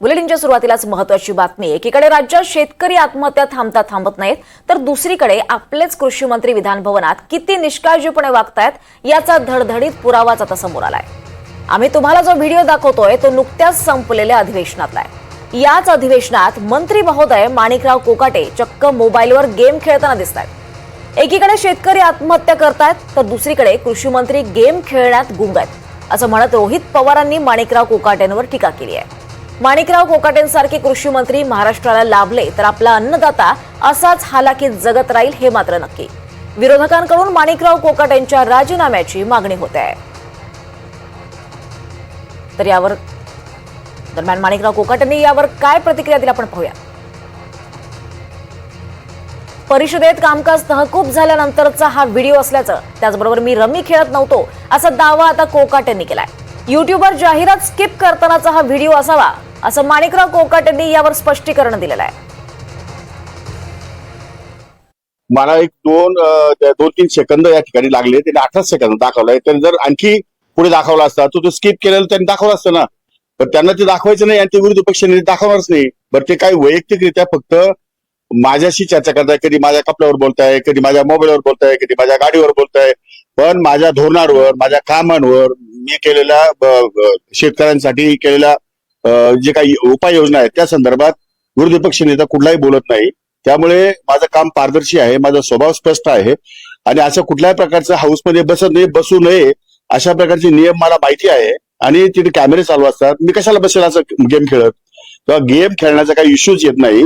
बुलेटिनच्या सुरुवातीलाच महत्वाची बातमी एकीकडे राज्यात शेतकरी आत्महत्या थांबता थांबत नाहीत तर दुसरीकडे आपलेच कृषी मंत्री विधानभवनात किती निष्काळजीपणे वागतायत याचा धडधडीत पुरावाच आता समोर आलाय. आम्ही तुम्हाला जो व्हिडिओ दाखवतोय तो नुकत्याच संपलेल्या अधिवेशनातला आहे. याच अधिवेशनात मंत्री महोदय माणिकराव कोकाटे चक्क मोबाईलवर गेम खेळताना दिसत आहेत एकीकडे शेतकरी आत्महत्या करतायत तर दुसरीकडे कृषी मंत्री गेम खेळण्यात गुंग आहेत असं म्हणत रोहित पवारांनी माणिकराव कोकाटेंवर टीका केली आहे. माणिकराव कोकाटेंसारखे कृषी मंत्री महाराष्ट्राला लाभले तर आपला अन्नदाता असाच हालाकीत जगत राहील हे मात्र नक्की. विरोधकांकडून माणिकराव कोकाटेंच्या राजीनाम्याची मागणी होते आहे. तर यावर दरम्यान माणिकराव कोकाटेंनी यावर काय प्रतिक्रिया दिली आपण पाहूया. परिषदेत कामकाज तहकूब झाल्यानंतरचा हा व्हिडिओ असल्याचं त्याचबरोबर मी रमी खेळत नव्हतो असा दावा आता कोकाटेंनी केलाय. युट्यूबवर जाहिरात स्किप करतानाचा हा व्हिडिओ असावा असं माणिकराव कोकाटेंनी यावर स्पष्टीकरण दिलेलं आहे. मला एक दोन दोन तीन सेकंद या ठिकाणी लागले. त्याने अठरा सेकंद दाखवलाय. त्यांनी जर आणखी पुढे दाखवला असता तो तो स्किप केलेलं त्यांनी दाखवलं असतं ना. पण त्यांना ते दाखवायचं नाही आणि ते विरोधी पक्षाने दाखवणारच नाही. बरं ते काही वैयक्तिकरित्या फक्त माझ्याशी चर्चा करताय कधी माझ्या कपड्यावर बोलताय कधी माझ्या मोबाईलवर बोलताय कधी माझ्या गाडीवर बोलताय. पण माझ्या धोरणावर माझ्या कामांवर मी केलेल्या शेतकऱ्यांसाठी केलेल्या जे काही उपाययोजना आहेत त्या संदर्भात विरोधी पक्ष नेता कुठलाही बोलत नाही. त्यामुळे माझं काम पारदर्शी आहे माझा स्वभाव स्पष्ट आहे आणि असं कुठल्याही प्रकारचं हाऊसमध्ये बसत नाही बसू नये अशा प्रकारचे नियम मला माहिती आहे आणि तिथे कॅमेरे चालू असतात. मी कशाला बसेल असं गेम खेळत? किंवा गेम खेळण्याचा काही इश्यूज येत नाही.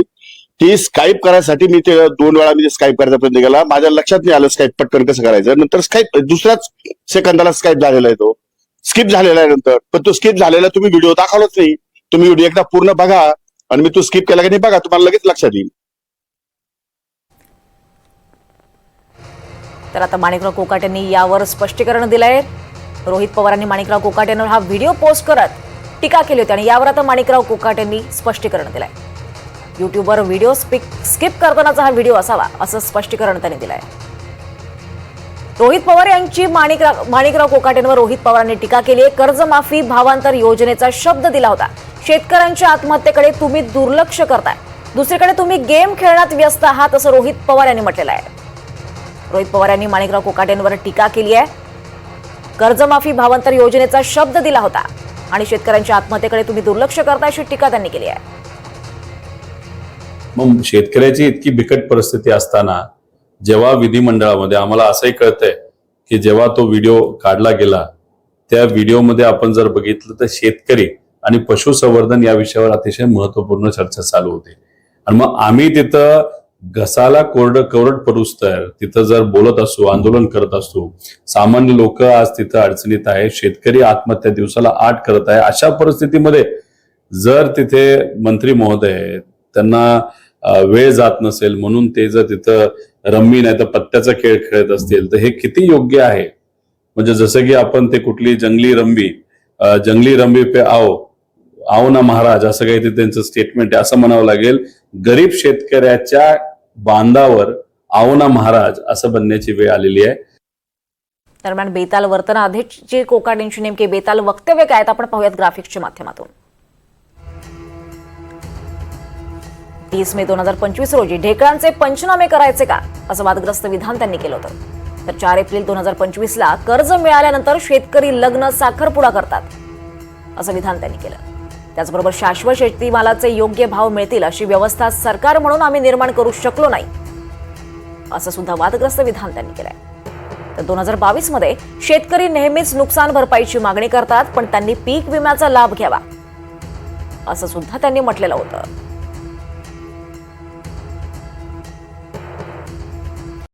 ती स्काईप करायसाठी मी ते दोन वेळा मी स्काईप करायचा प्रयत्न केला. माझ्या लक्षात नाही आलं स्काईप पटकन कसं करायचं. नंतर स्काईप दुसऱ्याच सेकंदाला स्काईप झालेला आहे तो. स्किप झालेला आहे नंतर. पण तो स्किप झालेला तुम्ही व्हिडिओ दाखवलाच नाही. तुम्ही व्हिडिओ एकदा पूर्ण बघा आणि मी तू स्किप केला की नाही बघा तुम्हाला लगेच लक्षात येईल. तर आता माणिकराव कोकाट यांनी यावर स्पष्टीकरण दिलंय. रोहित पवारांनी माणिकराव कोकाट यांना हा व्हिडिओ पोस्ट करत टीका केली होती आणि यावर आता माणिकराव कोकाट यांनी स्पष्टीकरण दिलंय. युट्यूबवर व्हिडिओ स्पिक स्किप करतानाचा हा व्हिडिओ असावा असं स्पष्टीकरण त्यांनी दिलंय. रोहित पवार यांची माणिकराव माणिकराव कोकाटेंवर रोहित पवारांनी टीका केली आहे. कर्जमाफी भावांतर योजनेचा शब्द दिला होता. शेतकऱ्यांच्या आत्महत्येकडे तुम्ही दुर्लक्ष करताय. दुसरीकडे तुम्ही गेम खेळण्यात व्यस्त आहात असं रोहित पवार यांनी म्हटलेलं आहे. रोहित पवार यांनी माणिकराव कोकाटेंवर टीका केली आहे. कर्जमाफी भावांतर योजनेचा शब्द दिला होता आणि शेतकऱ्यांच्या आत्महत्येकडे तुम्ही दुर्लक्ष करताय अशी टीका त्यांनी केली आहे. मग शेतकऱ्याची इतकी बिकट परिस्थिती असताना जेव्हा विधिमंडळामध्ये आम्हाला असंही कळतंय की जेव्हा तो व्हिडिओ काढला गेला त्या व्हिडिओमध्ये आपण जर बघितलं तर शेतकरी आणि पशुसंवर्धन या विषयावर अतिशय महत्त्वपूर्ण चर्चा चालू होती. आणि मग आम्ही तिथं घसाला कोरड कवरट परुस्तर तिथं जर बोलत असू आंदोलन करत असू सामान्य लोक आज तिथं अडचणीत आहे शेतकरी आत्महत्या दिवसाला आठ करत आहे अशा परिस्थितीमध्ये जर तिथे मंत्री महोदय त्यांना वेळ जात नसेल म्हणून ते जर तिथं रम्मी नाही तर पत्त्याचा खेळ खेळत असतील तर हे किती योग्य आहे? म्हणजे जसं की आपण ते कुठली जंगली रंबी जंगली रंबी पे आओ आओ ना महाराज असं काही ते त्यांचं स्टेटमेंट आहे असं म्हणावं लागेल गरीब शेतकऱ्याच्या बांधावर आओ ना महाराज असं बनण्याची वेळ आलेली आहे. दरम्यान बेताल वर्तनाआधीची कोकाटेंची नेमके बेताल वक्तव्य काय आपण पाहूयात ग्राफिक्सच्या माध्यमातून. तीस मे दोन हजार पंचवीस रोजी ढेकळांचे पंचनामे करायचे का? असं वादग्रस्त विधान त्यांनी केलं होतं. तर चार एप्रिल दोन हजार पंचवीस ला कर्ज मिळाल्यानंतर शेतकरी लग्न साखरपुडा करतात. असं विधान त्यांनी केलं. त्याचबरोबर शाश्वत शेतीमालाचे योग्य भाव मिळतील अशी व्यवस्था सरकार म्हणून आम्ही निर्माण करू शकलो नाही असं सुद्धा वादग्रस्त विधान त्यांनी केलंय. तर दोन हजार बावीसमध्ये शेतकरी नेहमीच नुकसान भरपाईची मागणी करतात पण त्यांनी पीक विम्याचा लाभ घ्यावा असं सुद्धा त्यांनी म्हटलेलं होतं.